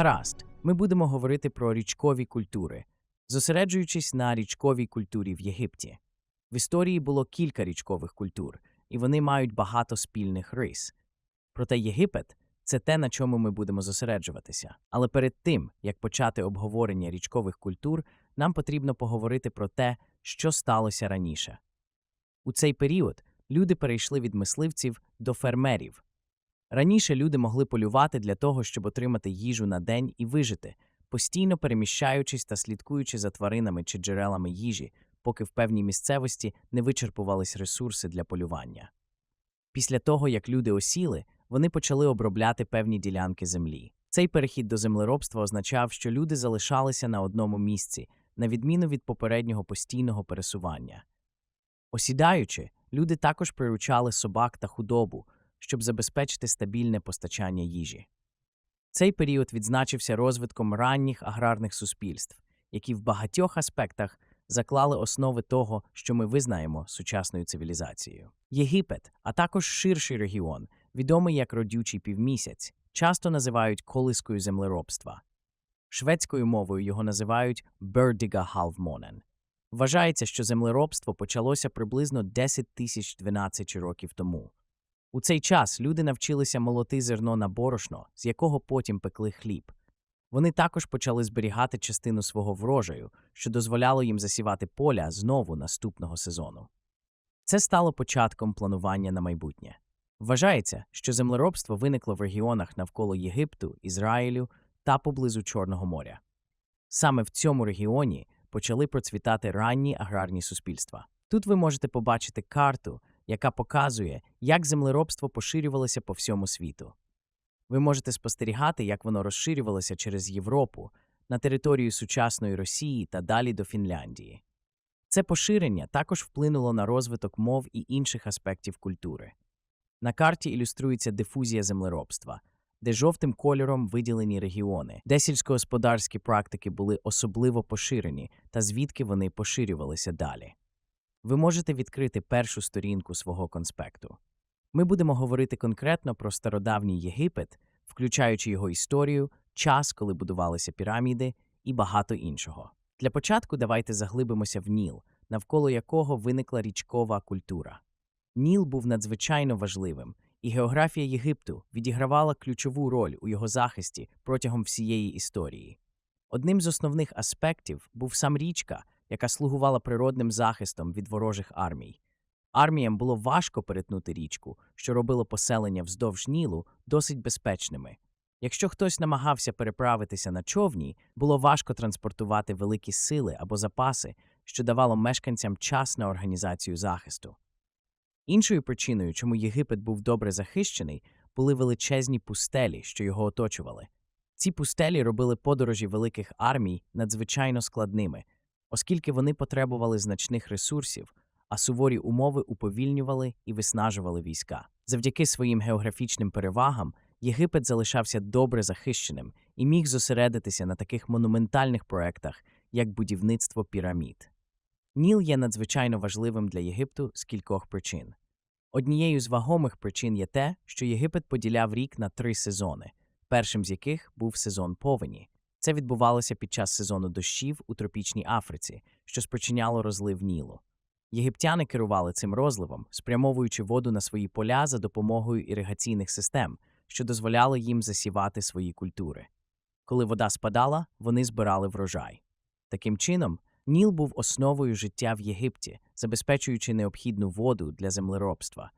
Гаразд, ми будемо говорити про річкові культури, зосереджуючись на річковій культурі в Єгипті. В історії було кілька річкових культур, і вони мають багато спільних рис. Проте Єгипет це те, на чому ми будемо зосереджуватися. Але перед тим, як почати обговорення річкових культур, нам потрібно поговорити про те, що сталося раніше. У цей період люди перейшли від мисливців до фермерів. Раніше люди могли полювати для того, щоб отримати їжу на день і вижити, постійно переміщаючись та слідкуючи за тваринами чи джерелами їжі, поки в певній місцевості не вичерпувались ресурси для полювання. Після того, як люди осіли, вони почали обробляти певні ділянки землі. Цей перехід до землеробства означав, що люди залишалися на одному місці, на відміну від попереднього постійного пересування. Осідаючи, люди також приручали собак та худобу, щоб забезпечити стабільне постачання їжі. Цей період відзначився розвитком ранніх аграрних суспільств, які в багатьох аспектах заклали основи того, що ми визнаємо сучасною цивілізацією. Єгипет, а також ширший регіон, відомий як родючий півмісяць, часто називають колискою землеробства. Шведською мовою його називають Бердіга Халвмонен. Вважається, що землеробство почалося приблизно 10 тисяч 12 років тому. У цей час люди навчилися молоти зерно на борошно, з якого потім пекли хліб. Вони також почали зберігати частину свого врожаю, що дозволяло їм засівати поля знову наступного сезону. Це стало початком планування на майбутнє. Вважається, що землеробство виникло в регіонах навколо Єгипту, Ізраїлю та поблизу Чорного моря. Саме в цьому регіоні почали процвітати ранні аграрні суспільства. Тут ви можете побачити карту, яка показує, як землеробство поширювалося по всьому світу. Ви можете спостерігати, як воно розширювалося через Європу на територію сучасної Росії та далі до Фінляндії. Це поширення також вплинуло на розвиток мов і інших аспектів культури. На карті ілюструється дифузія землеробства, де жовтим кольором виділені регіони, де сільськогосподарські практики були особливо поширені та звідки вони поширювалися далі. Ви можете відкрити першу сторінку свого конспекту. Ми будемо говорити конкретно про стародавній Єгипет, включаючи його історію, час, коли будувалися піраміди і багато іншого. Для початку давайте заглибимося в Ніл, навколо якого виникла річкова культура. Ніл був надзвичайно важливим, і географія Єгипту відігравала ключову роль у його захисті протягом всієї історії. Одним з основних аспектів був сам річка, яка слугувала природним захистом від ворожих армій. Арміям було важко перетнути річку, що робило поселення вздовж Нілу досить безпечними. Якщо хтось намагався переправитися на човні, було важко транспортувати великі сили або запаси, що давало мешканцям час на організацію захисту. Іншою причиною, чому Єгипет був добре захищений, були величезні пустелі, що його оточували. Ці пустелі робили подорожі великих армій надзвичайно складними, оскільки вони потребували значних ресурсів, а суворі умови уповільнювали і виснажували війська. Завдяки своїм географічним перевагам Єгипет залишався добре захищеним і міг зосередитися на таких монументальних проектах, як будівництво пірамід. Ніл є надзвичайно важливим для Єгипту з кількох причин. Однією з вагомих причин є те, що Єгипет поділяв рік на три сезони, першим з яких був сезон повені. Це відбувалося під час сезону дощів у тропічній Африці, що спричиняло розлив Нілу. Єгиптяни керували цим розливом, спрямовуючи воду на свої поля за допомогою іригаційних систем, що дозволяло їм засівати свої культури. Коли вода спадала, вони збирали врожай. Таким чином, Ніл був основою життя в Єгипті, забезпечуючи необхідну воду для землеробства.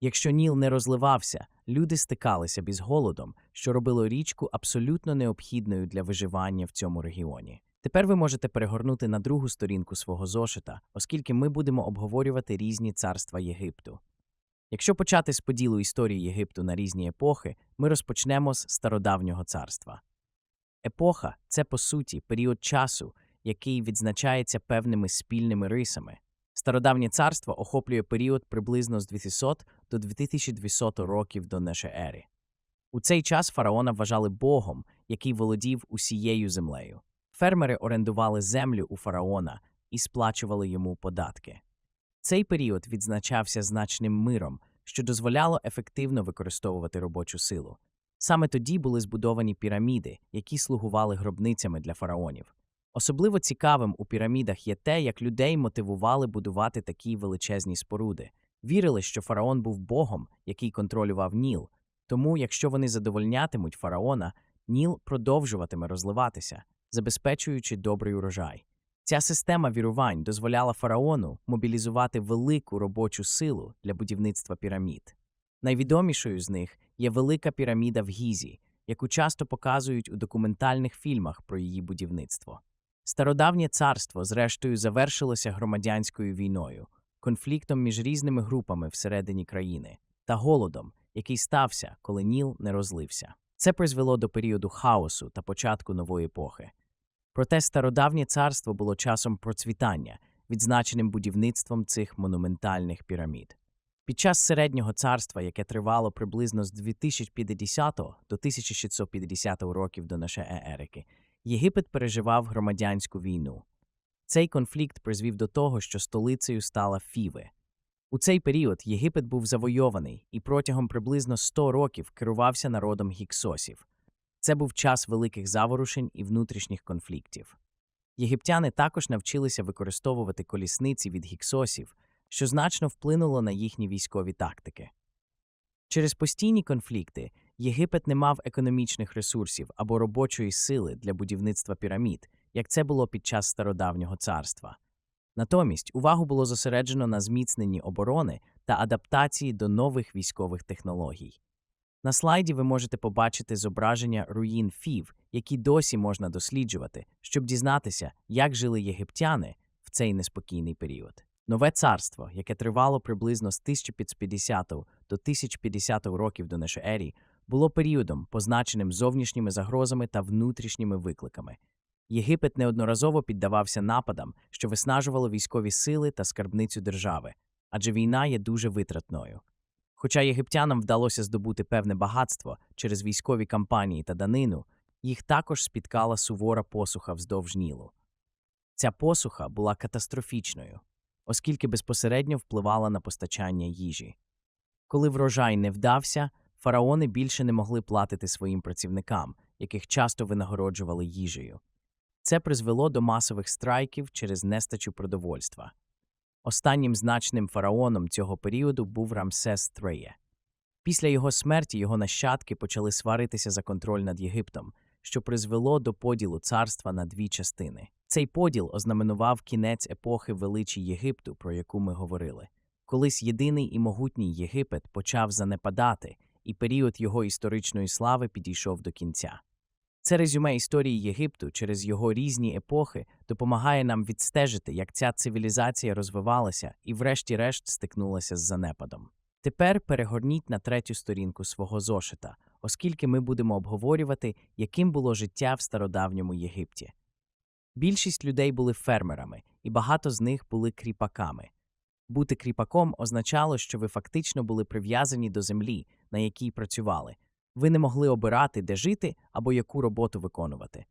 Якщо Ніл не розливався, люди стикалися б із голодом, що робило річку абсолютно необхідною для виживання в цьому регіоні. Тепер ви можете перегорнути на другу сторінку свого зошита, оскільки ми будемо обговорювати різні царства Єгипту. Якщо почати з поділу історії Єгипту на різні епохи, ми розпочнемо з стародавнього царства. Епоха це, по суті, період часу, який відзначається певними спільними рисами. Стародавнє царство охоплює період приблизно з 200 до 2200 років до нашої ери. У цей час фараона вважали богом, який володів усією землею. Фермери орендували землю у фараона і сплачували йому податки. Цей період відзначався значним миром, що дозволяло ефективно використовувати робочу силу. Саме тоді були збудовані піраміди, які слугували гробницями для фараонів. Особливо цікавим у пірамідах є те, як людей мотивували будувати такі величезні споруди. Вірили, що фараон був богом, який контролював Ніл. Тому, якщо вони задовольнятимуть фараона, Ніл продовжуватиме розливатися, забезпечуючи добрий урожай. Ця система вірувань дозволяла фараону мобілізувати велику робочу силу для будівництва пірамід. Найвідомішою з них є велика піраміда в Гізі, яку часто показують у документальних фільмах про її будівництво. Стародавнє царство, зрештою, завершилося громадянською війною, конфліктом між різними групами всередині країни та голодом, який стався, коли Ніл не розлився. Це призвело до періоду хаосу та початку нової епохи. Проте стародавнє царство було часом процвітання, відзначеним будівництвом цих монументальних пірамід. Під час середнього царства, яке тривало приблизно з 2050 до 1650 років до нашої ерики, Єгипет переживав громадянську війну. Цей конфлікт призвів до того, що столицею стала Фіве. У цей період Єгипет був завойований і протягом приблизно 100 років керувався народом гіксосів. Це був час великих заворушень і внутрішніх конфліктів. Єгиптяни також навчилися використовувати колісниці від гіксосів, що значно вплинуло на їхні військові тактики. Через постійні конфлікти Єгипет не мав економічних ресурсів або робочої сили для будівництва пірамід, як це було під час стародавнього царства. Натомість увагу було зосереджено на зміцненні оборони та адаптації до нових військових технологій. На слайді ви можете побачити зображення руїн Фів, які досі можна досліджувати, щоб дізнатися, як жили єгиптяни в цей неспокійний період. Нове царство, яке тривало приблизно з 1550 до 1050 років до нашої ері, було періодом, позначеним зовнішніми загрозами та внутрішніми викликами. Єгипет неодноразово піддавався нападам, що виснажувало військові сили та скарбницю держави, адже війна є дуже витратною. Хоча єгиптянам вдалося здобути певне багатство через військові кампанії та данину, їх також спіткала сувора посуха вздовж Нілу. Ця посуха була катастрофічною, оскільки безпосередньо впливала на постачання їжі. Коли врожай не вдався, фараони більше не могли платити своїм працівникам, яких часто винагороджували їжею. Це призвело до масових страйків через нестачу продовольства. Останнім значним фараоном цього періоду був Рамсес III. Після його смерті його нащадки почали сваритися за контроль над Єгиптом, що призвело до поділу царства на дві частини. Цей поділ ознаменував кінець епохи величі Єгипту, про яку ми говорили. Колись єдиний і могутній Єгипет почав занепадати, і період його історичної слави підійшов до кінця. Це резюме історії Єгипту через його різні епохи допомагає нам відстежити, як ця цивілізація розвивалася і, врешті-решт, стикнулася з занепадом. Тепер перегорніть на третю сторінку свого зошита, оскільки ми будемо обговорювати, яким було життя в стародавньому Єгипті. Більшість людей були фермерами, і багато з них були кріпаками. Бути кріпаком означало, що ви фактично були прив'язані до землі, на якій працювали. Ви не могли обирати, де жити або яку роботу виконувати.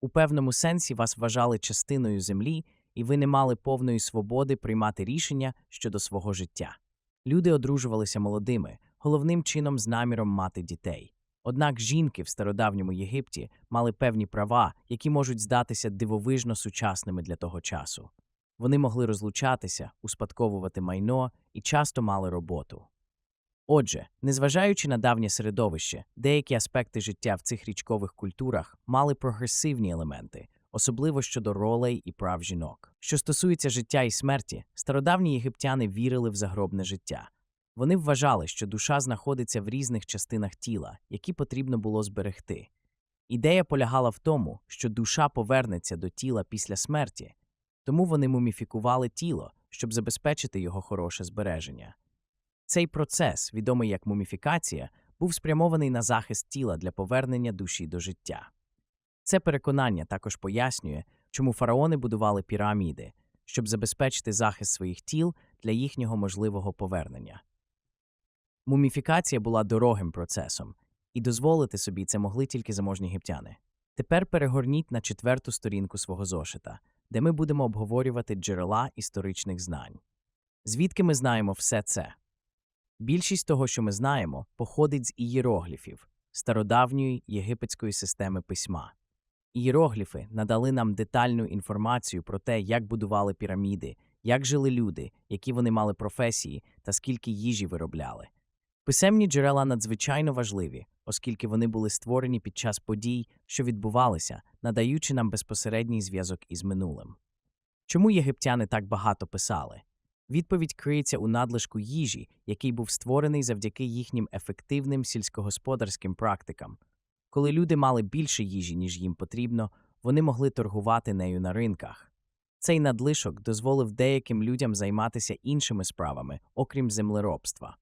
У певному сенсі вас вважали частиною землі, і ви не мали повної свободи приймати рішення щодо свого життя. Люди одружувалися молодими, головним чином з наміром мати дітей. Однак жінки в стародавньому Єгипті мали певні права, які можуть здатися дивовижно сучасними для того часу. Вони могли розлучатися, успадковувати майно і часто мали роботу. Отже, незважаючи на давнє середовище, деякі аспекти життя в цих річкових культурах мали прогресивні елементи, особливо щодо ролей і прав жінок. Що стосується життя і смерті, стародавні єгиптяни вірили в загробне життя. Вони вважали, що душа знаходиться в різних частинах тіла, які потрібно було зберегти. Ідея полягала в тому, що душа повернеться до тіла після смерті, тому вони муміфікували тіло, щоб забезпечити його хороше збереження. Цей процес, відомий як муміфікація, був спрямований на захист тіла для повернення душі до життя. Це переконання також пояснює, чому фараони будували піраміди, щоб забезпечити захист своїх тіл для їхнього можливого повернення. Муміфікація була дорогим процесом, і дозволити собі це могли тільки заможні єгиптяни. Тепер перегорніть на четверту сторінку свого зошита, де ми будемо обговорювати джерела історичних знань. Звідки ми знаємо все це? Більшість того, що ми знаємо, походить з ієрогліфів, стародавньої єгипетської системи письма. Ієрогліфи надали нам детальну інформацію про те, як будували піраміди, як жили люди, які вони мали професії та скільки їжі виробляли. Писемні джерела надзвичайно важливі, оскільки вони були створені під час подій, що відбувалися, надаючи нам безпосередній зв'язок із минулим. Чому єгиптяни так багато писали? Відповідь криється у надлишку їжі, який був створений завдяки їхнім ефективним сільськогосподарським практикам. Коли люди мали більше їжі, ніж їм потрібно, вони могли торгувати нею на ринках. Цей надлишок дозволив деяким людям займатися іншими справами, окрім землеробства.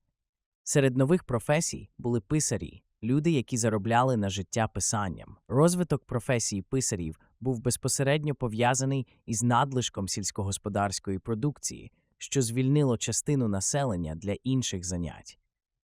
Серед нових професій були писарі, люди, які заробляли на життя писанням. Розвиток професії писарів був безпосередньо пов'язаний із надлишком сільськогосподарської продукції, що звільнило частину населення для інших занять.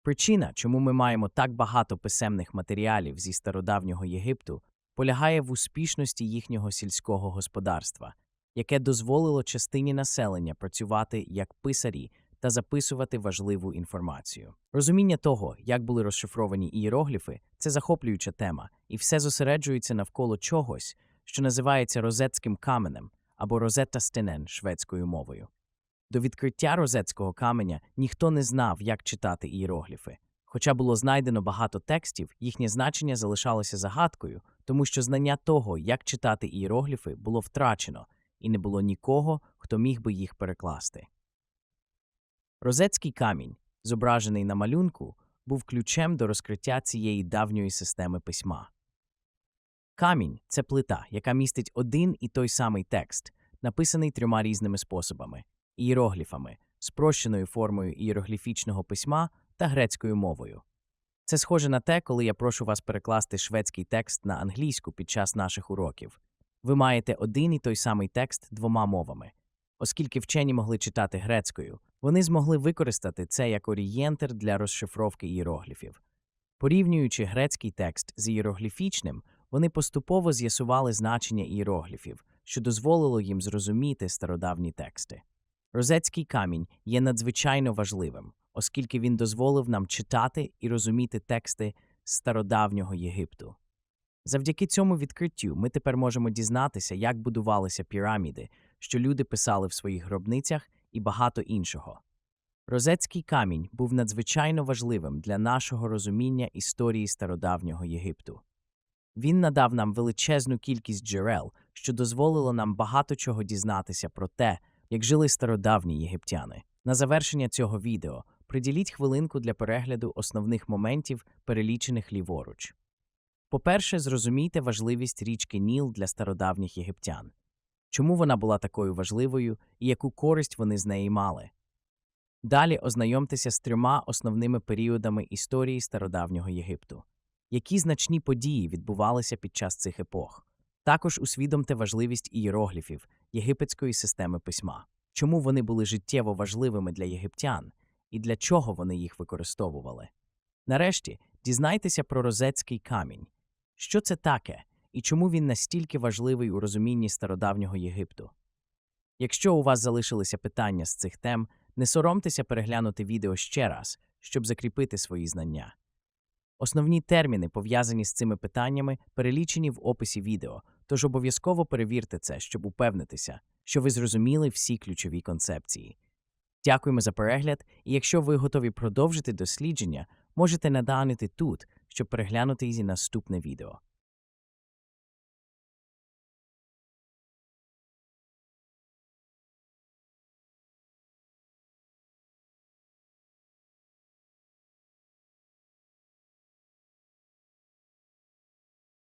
Причина, чому ми маємо так багато писемних матеріалів зі стародавнього Єгипту, полягає в успішності їхнього сільського господарства, яке дозволило частині населення працювати як писарі та записувати важливу інформацію. Розуміння того, як були розшифровані ієрогліфи, це захоплююча тема, і все зосереджується навколо чогось, що називається розетським каменем або розетта стенен шведською мовою. До відкриття розетського каменя ніхто не знав, як читати ієрогліфи. Хоча було знайдено багато текстів, їхнє значення залишалося загадкою, тому що знання того, як читати ієрогліфи, було втрачено, і не було нікого, хто міг би їх перекласти. Розетський камінь, зображений на малюнку, був ключем до розкриття цієї давньої системи письма. Камінь це плита, яка містить один і той самий текст, написаний трьома різними способами ієрогліфами, спрощеною формою ієрогліфічного письма та грецькою мовою. Це схоже на те, коли я прошу вас перекласти шведський текст на англійську під час наших уроків. Ви маєте один і той самий текст двома мовами. Оскільки вчені могли читати грецькою, вони змогли використати це як орієнтир для розшифровки ієрогліфів. Порівнюючи грецький текст з ієрогліфічним, вони поступово з'ясували значення ієрогліфів, що дозволило їм зрозуміти стародавні тексти. Розетський камінь є надзвичайно важливим, оскільки він дозволив нам читати і розуміти тексти стародавнього Єгипту. Завдяки цьому відкриттю ми тепер можемо дізнатися, як будувалися піраміди, що люди писали в своїх гробницях і багато іншого. Розетський камінь був надзвичайно важливим для нашого розуміння історії стародавнього Єгипту. Він надав нам величезну кількість джерел, що дозволило нам багато чого дізнатися про те, як жили стародавні єгиптяни. На завершення цього відео приділіть хвилинку для перегляду основних моментів, перелічених ліворуч. По-перше, зрозумійте важливість річки Ніл для стародавніх єгиптян. Чому вона була такою важливою і яку користь вони з неї мали? Далі ознайомтеся з трьома основними періодами історії стародавнього Єгипту. Які значні події відбувалися під час цих епох? Також усвідомте важливість ієрогліфів єгипетської системи письма, чому вони були життєво важливими для єгиптян і для чого вони їх використовували. Нарешті дізнайтеся про розетський камінь. Що це таке і чому він настільки важливий у розумінні стародавнього Єгипту? Якщо у вас залишилися питання з цих тем, не соромтеся переглянути відео ще раз, щоб закріпити свої знання. Основні терміни, пов'язані з цими питаннями, перелічені в описі відео, тож обов'язково перевірте це, щоб упевнитися, що ви зрозуміли всі ключові концепції. Дякуємо за перегляд, і якщо ви готові продовжити дослідження, можете наданити тут, щоб переглянути і наступне відео.